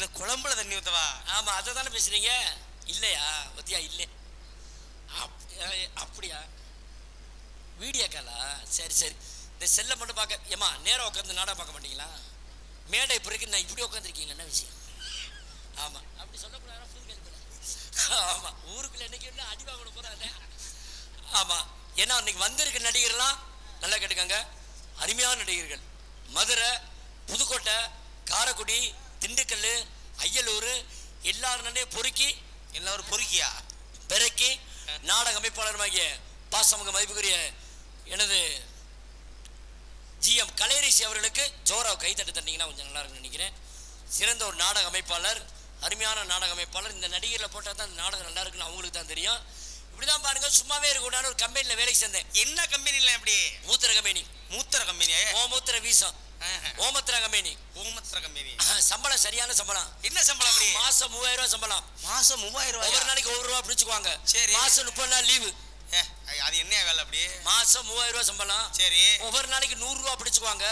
இல்ல குழம்புல தண்ணி ஊத்தவா? ஆமா அதை தானே பேசுறீங்க? இல்லையா? பத்தியா இல்லை. அப்- அப்படியா? வீடியோ காலா? சரி சரி. இந்த செல்லை மட்டும் பார்க்க ஏமா நேராக உட்காந்து நாடகம் பார்க்க மாட்டீங்களா? மேடை பிறகு இருக்கு நான் இப்படி உட்காந்துருக்கீங்க என்ன விஷயம்? ஆமா. அப்படி சொல்லக்கூடாது புது கேள்வி ஆமா. ஊருக்குள்ள என்னைக்கு என்ன அடி வாங்கணும் போறாங்க ஆமா. ஏன்னா இன்னைக்கு வந்திருக்க நடிகர்லாம் நல்லா கேட்டுக்கங்க. அருமையான நடிகர்கள். மதுரை புதுக்கோட்டை காரைக்குடி திண்டுக்கல் அய்யலூர் எல்லாருனே பொறுக்கி எல்லாரும் பொறுக்கியா? பிறக்கி நாடக அமைப்பாளருமாகிய பாசமுக மதிப்புக்குரிய எனது ஜிஎம் கலைரிசி அவர்களுக்கு ஜோரா கைத்தட்டு தட்டிங்கன்னா கொஞ்சம் நல்லா நினைக்கிறேன். சிறந்த ஒரு நாடக அமைப்பாளர் அருமையான நாடக அமைப்பாளர். இந்த நடிகரில் போட்டால் தான் இந்த நாடகம் நல்லா இருக்குன்னு அவங்களுக்கு தான் தெரியும். இப்படி தான் பாருங்க சும்மாவே இருக்கக்கூடாது ஒரு கம்பெனியில் வேலைக்கு சேர்ந்தேன். என்ன கம்பெனில அப்படி? மூத்திர கம்பெனி மூத்திர கம்பெனியா ஓமூத்திர வீசம். ஓமத்திர கம்பெனி ஊமத்திர கம்பெனி சம்பளம் சரியான சம்பளம். என்ன சம்பளம் அப்படி? மாசம் மூவாயிரம் ரூபாய் சம்பளம். மாசம் மூவாயிரம் ஒவ்வொரு ரூபாயா நாளைக்கு ஒவ்வொரு ரூபா பிடிச்சுக்குவாங்க. சரி. மாசம் முப்பது நாள் லீவு அது என்ன வேலை அப்படி? மாசம் மூவாயிரம் ரூபாய் சம்பளம். சரி. ஒவ்வொரு நாளைக்கு நூறு ரூபா பிடிச்சுக்குவாங்க.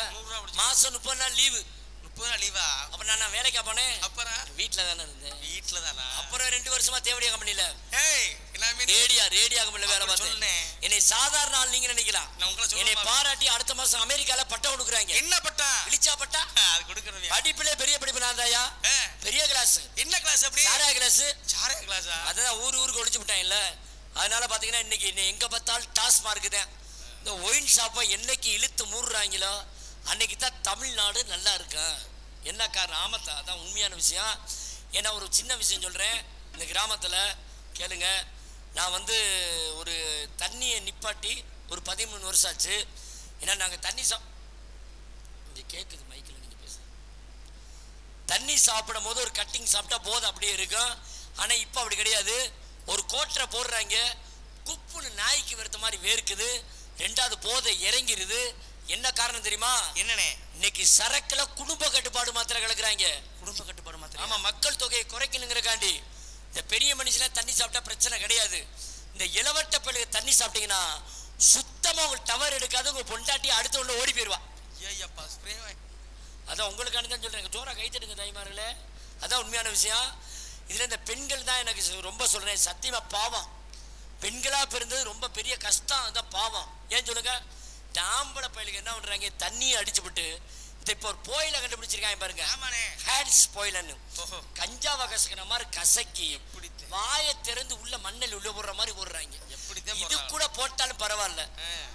மாசம் முப்பது நாள் லீவு முப்பது நாள் லீவா அப்ப நான் வேலைக்கா போனேன். அப்புறம்? வீட்டுல தானே இருந்தேன். வீட்டுல தானா? அப்புறம் ரெண்டு வருஷமா தேவடியா கம்பெனில ஏய்? ரேடியா ரேடியா கம்பெனில வேலை சொன்னேன். என்னை சாதாரண ஆள் நீங்க நினைக்கலாம். என்னை பாராட்டி அடுத்த மாசம் அமெரிக்கால பட்டம் கொடுக்குறாங்க என்ன பட்டா? இழிச்சா பட்டா? அது கொடுக்கறது படிப்புல பெரிய படிப்பு நான் தாயா பெரிய கிளாஸ் என்ன கிளாஸ் அப்படி? சாரா கிளாஸ் சாரையா கிளாஸா அதான் ஊர் ஊருக்கு ஒழிச்சு விட்டாங்கல்ல அதனால பாத்தீங்கன்னா இன்னைக்கு இன்னை எங்க பார்த்தாலும் டாஸ்மார்க் தான். இந்த ஒயின் ஷாப்பை என்னைக்கு இழுத்து மூடுறாங்களோ அன்னைக்கு தான் தமிழ்நாடு நல்லா இருக்கும் என்ன காரணம் ஆமத்தா அதான் உண்மையான விஷயம். ஏன்னா ஒரு சின்ன விஷயம் சொல்றேன். இந்த கிராமத்துல கேளுங்க நான் வந்து ஒரு தண்ணியை நிப்பாட்டி ஒரு பதிமூணு வருஷம் ஆச்சு. ஏன்னா நாங்கள் தண்ணி சா இங்க கேட்குது மைக்கில் நீங்கள் பேசுங்க தண்ணி சாப்பிடும் போது ஒரு கட்டிங் சாப்பிட்டா போதை அப்படியே இருக்கும். ஆனா இப்போ அப்படி கிடையாது. ஒரு கோட்டரை போடுறாங்க. குப்புன்னு நாய்க்கு வெறுத்த மாதிரி வேர்க்குது. ரெண்டாவது போதை இறங்கிருது. என்ன காரணம் தெரியுமா? என்னண்ணே? இன்னைக்கு சரக்குல குடும்ப கட்டுப்பாடு மாத்திரை கலக்குறாங்க. குடும்ப கட்டுப்பாடு மாத்திரம் ஆமா மக்கள் தொகையை குறைக்கணுங்கிறக்காண்டி. இந்த பெரிய மனுஷனா தண்ணி சாப்பிட்டா பிரச்சனை கிடையாது. இந்த இளவட்ட பிள்ளைங்க தண்ணி சாப்பிட்டீங்கன்னா சுத்தமா உங்க டவர் எடுக்காது உங்க பொண்டாட்டி அடுத்த உள்ள ஓடி போயிருவா. ஐயப்பா ஸ்ப்ரே அதான் உங்களுக்காண்டி தான் சொல்றேன். ஜோரா கை தட்டுங்க தாய்மார்களே. அதான் உண்மையான விஷயம். இதுல இந்த பெண்கள் தான் எனக்கு ரொம்ப சொல்றேன். சத்தியமா பாவம். பெண்களா பிறந்தது ரொம்ப பெரிய கஷ்டம். அதான் பாவம். ஏன் சொல்லுங்க? இந்த ஆம்பளை பயலுக்கு என்ன பண்றாங்க? தண்ணியை அடிச்சுவிட்டு இப்போ ஒரு போயில கண்டுபிடிச்சிருக்காங்க பாருங்க. ஹேட்ஸ் போயிலன்னு. கஞ்சாவை கசக்கிற மாதிரி கசக்கி எப்படி வாயை திறந்து உள்ள மண்ணில் உள்ள போடுற மாதிரி போடுறாங்க. இது போடுறாங்க? கூட போட்டாலும் பரவாயில்ல.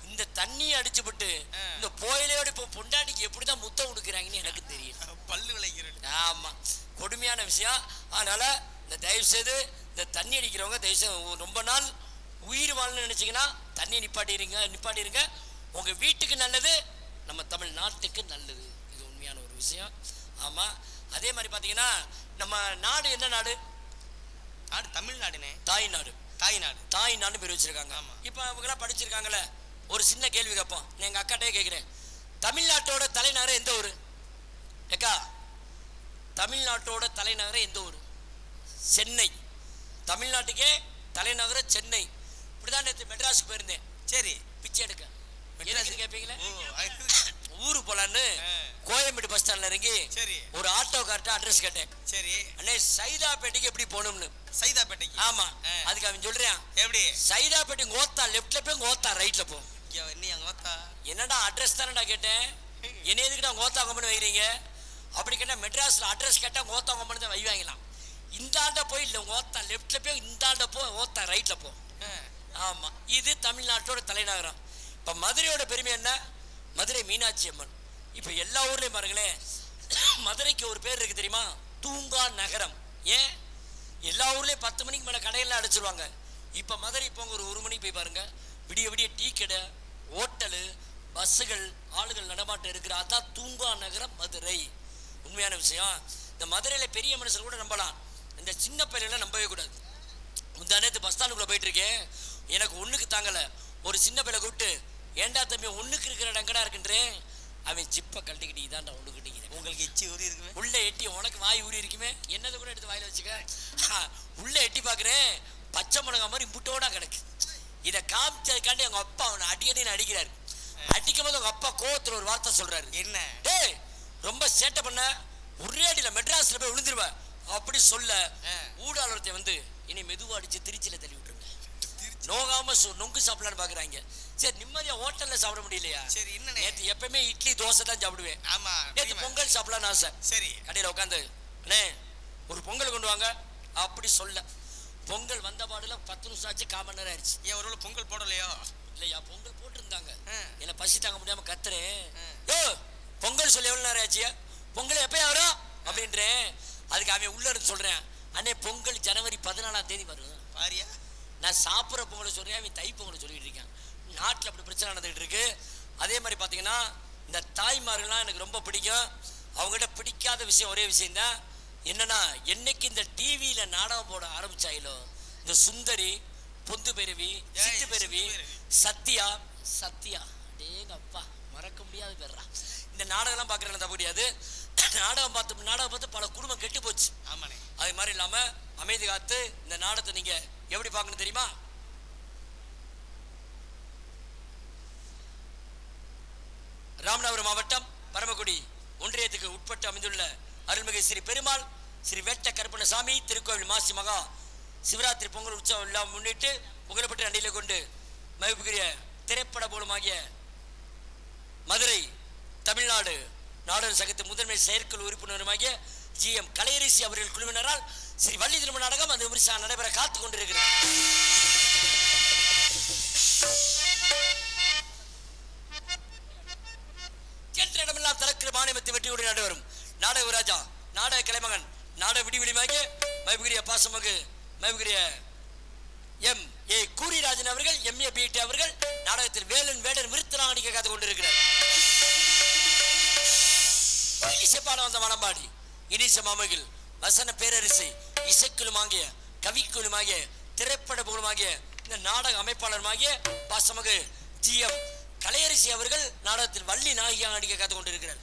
இந்த தண்ணியை அடிச்சுவிட்டு ஆ. இந்த போயிலையோட இப்போ பொண்டாட்டிக்கு எப்படிதான் முத்தம் கொடுக்குறாங்கன்னு எனக்கு தெரியல பல்லு விளைக்கிறது ஆமா. கொடுமையான விஷயம். அதனால இந்த தயவு செய்து இந்த தண்ணி அடிக்கிறவங்க தயவு செய்து ரொம்ப நாள் உயிர் வாழணும்னு நினைச்சீங்கன்னா தண்ணி நிப்பாட்டிடுங்க நிப்பாட்டிடுங்க. உங்க வீட்டுக்கு நல்லது நம்ம தமிழ்நாட்டுக்கு நல்லது. விஷயம். ஆமா. அதே மாதிரி பாத்தீங்கன்னா நம்ம நாடு என்ன நாடு? நாடு தமிழ்நாடுனே. தாய் நாடு தாய் நாடு தாய் நாடு பேர் வச்சிருக்காங்க. ஆமா. இப்போ அவங்களாம் படிச்சிருக்காங்கல்ல. ஒரு சின்ன கேள்வி கேட்போம். நான் எங்க அக்காட்டே கேட்குறேன். தமிழ்நாட்டோட தலைநகரம் எந்த ஊர்? ஏக்கா தமிழ்நாட்டோட தலைநகரம் எந்த ஊர்? சென்னை. தமிழ்நாட்டுக்கே தலைநகரம் சென்னை. இப்படிதான் நேற்று மெட்ராஸுக்கு போயிருந்தேன். சரி. பிச்சை எடுக்க. மெட்ராஸ். கேட்பீங்களே ஊருக்கு போலான்னு. கோயம்பேடு பஸ் ஸ்டாண்ட்ல இறங்கி சரி. ஒரு ஆட்டோக்கார்ட்ட அட்ரஸ் கேட்டேன். சரி. அண்ணே சைதாப்பேட்டைக்கு எப்படி போகணும்னு. சைதாப்பேட்டைக்கு? ஆமா. அதுக்கு அவன் சொல்றான். எப்படி? சைதாப்பேட்டை கோத்தா லெஃப்ட்ல போய் கோத்தா ரைட்ல போ. என்னடா அட்ரஸ் தானடா கேட்டேன். என்ன எதுக்குடா கோத்தா கம்பெனி வைக்கிறீங்க? அப்படி கேட்டா மெட்ராஸ்ல அட்ரஸ் கேட்டா கோத்தா கம்பெனி தான் வைவாங்களாம். இந்தாண்ட போய் இல்லை கோத்தா லெஃப்ட்ல போய் இந்தாண்ட போ கோத்தா ரைட்ல போ. ஆமா. இது தமிழ்நாட்டோட தலைநகரம். இப்ப மதுரையோட பெருமை என்ன? மதுரை மீனாட்சி அம்மன். இப்போ எல்லா ஊர்லேயும் பாருங்களேன் மதுரைக்கு ஒரு பேர் இருக்குது தெரியுமா? தூங்கா நகரம். ஏன்? எல்லா ஊர்லேயும் பத்து மணிக்கு மேலே கடையெல்லாம் அடைச்சிருவாங்க. இப்போ மதுரை போங்க ஒரு ஒரு மணிக்கு போய் பாருங்கள் விடிய விடிய டீ கடை ஹோட்டலு பஸ்ஸுகள் ஆளுகள் நடமாட்டம் இருக்கிற அதான் தூங்கா நகரம் மதுரை. உண்மையான விஷயம். இந்த மதுரையில் பெரிய மனுஷர் கூட நம்பலாம். இந்த சின்ன பையனெல்லாம் நம்பவே கூடாது. முந்தா நேற்று பஸ் ஸ்டாண்டுக்குள்ளே போயிட்டுருக்கேன் எனக்கு ஒன்றுக்கு தாங்கலை. ஒரு சின்ன பையனை கூப்பிட்டு ஏன்டா தம்பி ஒண்ணுக்கு இருக்கிற இடம் கடா இருக்குன்றேன் அவன் சிப்பை கழட்டிக்கிட்டு ஒண்ணு கிட்டிக்கிறேன் உங்களுக்கு எச்சி ஊறி இருக்குமே? உள்ள எட்டி உனக்கு வாய் ஊறி இருக்குமே? என்னது கூட எடுத்து வாயில வச்சுக்க? உள்ள எட்டி பார்க்குறேன். பச்சை மிளகா மாதிரி முட்டோட கிடக்கு. இதை காமிச்சதுக்காண்டி அவங்க அப்பா அவனை அடிக்கடின்னு அடிக்கிறாரு. அடிக்கும் போது அவங்க அப்பா கோவத்துல ஒரு வார்த்தை சொல்றாரு. என்ன? டேய் ரொம்ப சேட்டை பண்ண. ஒரே அடியில மெட்ராஸ்ல போய் விழுந்துருவ. அப்படி சொல்ல. ஊடாளத்தை வந்து இனி மெதுவா அடிச்சு திருச்சியில தள்ளி விட்டுருங்க. நோகாம சு- நொங்கு சாப்பிடலான்னு பாக்குறாங்க. சரி நிம்மதியா ஹோட்டல்ல சாப்பிட முடியலையா? சரி என்னண்ணே? நேத்து எப்பவுமே இட்லி தோசை தான் சாப்பிடுவேன். ஆமா நேத்து? பொங்கல் சாப்பிடலாம்னு ஆசை. சரி. கடையில் உட்காந்து அண்ணே ஒரு பொங்கல் கொண்டு வாங்க. அப்படி சொல்ல. பொங்கல் வந்த பாடுல பத்து நிமிஷம் ஆச்சு கால் மணி நேரம் ஆயிடுச்சு. ஏன் ஒரு பொங்கல் போடலையோ? இல்லையா பொங்கல் போட்டிருந்தாங்க. என்ன பசி தாங்க முடியாம கத்துறேன். யோ பொங்கல் சொல்லி எவ்வளவு நேரம் ஆச்சு? பொங்கல் எப்பயா வரும்? அப்படின்றேன். அதுக்கு அவன் உள்ள இருந்து சொல்றேன். அண்ணே பொங்கல் ஜனவரி பதினாலாம் தேதி வரும். பாரியா? நான் சாப்பிட்ற பொங்கலை சொல்றேன் அவன் தை பொங்கலை சொல்லிட்டு இருக்கேன். நாட்டில் அப்படி பிரச்சனை நடந்துகிட்டு இருக்கு அதே மாதிரி பார்த்தீங்கன்னா இந்த தாய்மார்கள்லாம் எனக்கு ரொம்ப பிடிக்கும். அவங்ககிட்ட பிடிக்காத விஷயம் ஒரே விஷயம் தான். என்னன்னா என்னைக்கு இந்த டிவியில நாடகம் போட ஆரம்பிச்சாயிலோ இந்த சுந்தரி பொந்து பெருவி சிட்டு பெருவி. சத்யா சத்யா டேங்க அப்பா மறக்க முடியாத பேர்றா இந்த நாடகம்லாம் பார்க்குறேன் தப்பு முடியாது நாடகம் பார்த்து நாடகம் பார்த்து பல குடும்பம் கெட்டு போச்சு. ஆமாண்ணே. அது மாதிரி இல்லாம அமைதி காத்து இந்த நாடகத்தை நீங்க எப்படி பார்க்கணும் தெரியுமா? ராமநாதபுரம் மாவட்டம் பரமக்குடி ஒன்றியத்துக்கு உட்பட்டு அமைந்துள்ள அருள்மிகு ஸ்ரீ பெருமாள் ஸ்ரீ வேட்ட கருப்பணசாமி திருக்கோவில் மாசி மகா சிவராத்திரி பொங்கல் உற்சவம் எல்லாம் முன்னிட்டு புகழப்பட்ட நடிகளை கொண்டு மகிழ்வுக்குரிய திரைப்பட மூலமாகிய மதுரை தமிழ்நாடு நாடக சங்கத்தின் முதன்மை செயற்குழு உறுப்பினருமாகிய ஜி எம் கலையரசி அவர்கள் குழுவினரால் ஸ்ரீ வள்ளி திரும்ப நாடகம் அந்த விமர்சனம் நடைபெற காத்துக் கொண்டிருக்கிறது. திறக்கிற மாநிலத்தை வெற்றியுடன் நடைபெறும் நாடக ராஜா நாடக கலைமகன் நாடக விடிவெளிமாகிய மைபுகிரிய பாசமகு மைபுகிரிய எம். ஏ. கூரிராஜன் அவர்கள் எம். ஏ. பிடி அவர்கள் நாடகத்தில் வேலன் வேடன் விருத்தனாடிக்க காத்து கொண்டிருக்கிறார். செப்பான வந்த மனம்பாடி இனிச மாமகில் வசன பேரரசு இசைக்குழுமாகிய கவிக்குழுமாகிய திரைப்பட புகழுமாகிய இந்த நாடக அமைப்பாளருமாகிய பாசமகு ஜி. எம். கலையரசி அவர்கள் நாடகத்தில் வள்ளி நாயகியாக நடிக்க காத்து கொண்டிருக்கிறார்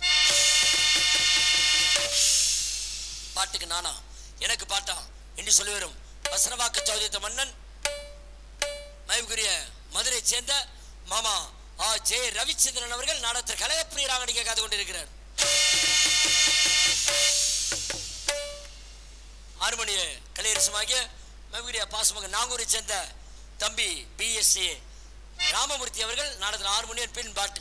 பாட்டுக்கு நானா? எனக்கு பாட்டா? என்று சொல்லி வரும் வசனவாக்கு சௌதித்த மன்னன் மயவுக்குரிய மதுரை சேர்ந்த மாமா ஆ. ஜே. ரவிச்சந்திரன் அவர்கள் நாடகத்தில் கலையப்பிரியராக நடிக்க காத்து கொண்டிருக்கிறார் ஆறுமணிய கலையரசுமாகிய மயவுக்குரிய பாசமாக நாகூரை சேர்ந்த தம்பி பிஎஸ்சி ராமமூர்த்தி அவர்கள் நாடகத்தில் மணி பின் பாட்டு.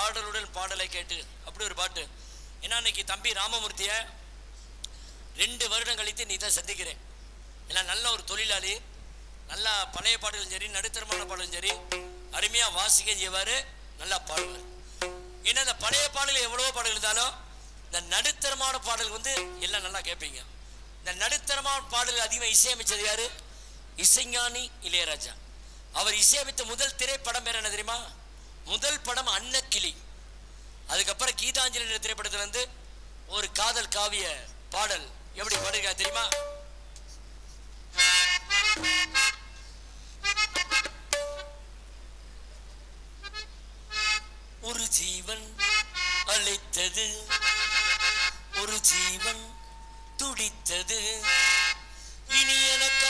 ஆடலுடன் பாடலை கேட்டு அப்படி ஒரு பாட்டு. ஏன்னா இன்னைக்கு தம்பி ராமமூர்த்திய ரெண்டு வருடம் கழித்து நீ தான் சந்திக்கிறேன். ஏன்னா நல்ல ஒரு தொழிலாளி நல்லா பழைய பாடலும் சரி நடுத்தரமான பாடலும் சரி அருமையாக வாசிக்க செய்வார் நல்லா பாடுவார். ஏன்னா இந்த பழைய பாடல் எவ்வளவோ பாடல் இருந்தாலும் இந்த நடுத்தரமான பாடல் வந்து எல்லாம் நல்லா கேட்பீங்க. இந்த நடுத்தரமான பாடல் அதிகமாக இசையமைச்சது யாரு? இசைஞானி இளையராஜா. அவர் இசையமைத்த முதல் திரைப்படம் பேர் என்ன தெரியுமா? முதல் படம் அன்னக்கிளி. அதுக்கப்புறம் கீதாஞ்சலி என்ற ஒரு காதல் காவிய பாடல். எப்படி பாடுகிறா தெரியுமா? ஒரு ஜீவன் அழைத்தது. ஒரு ஜீவன் துடித்தது. இனி எனக்கு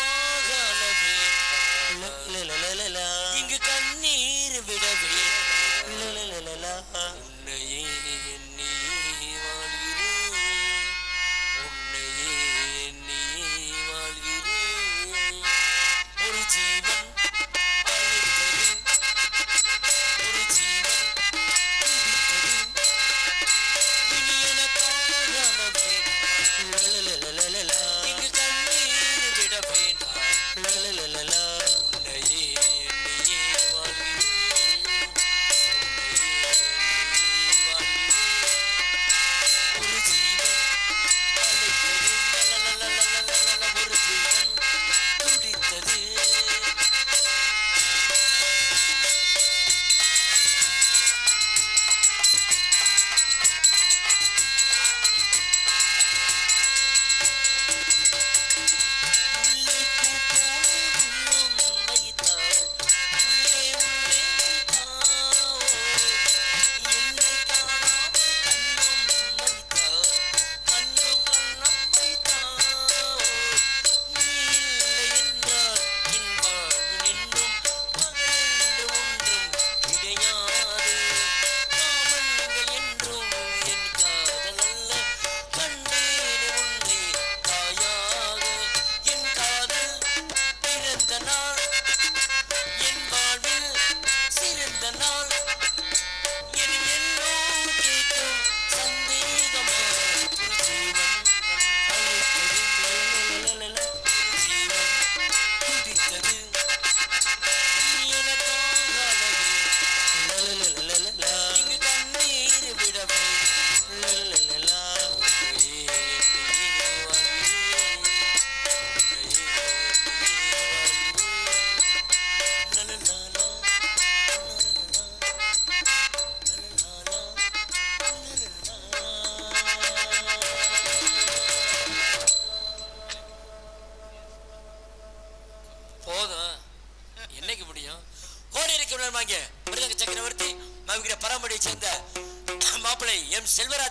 Silver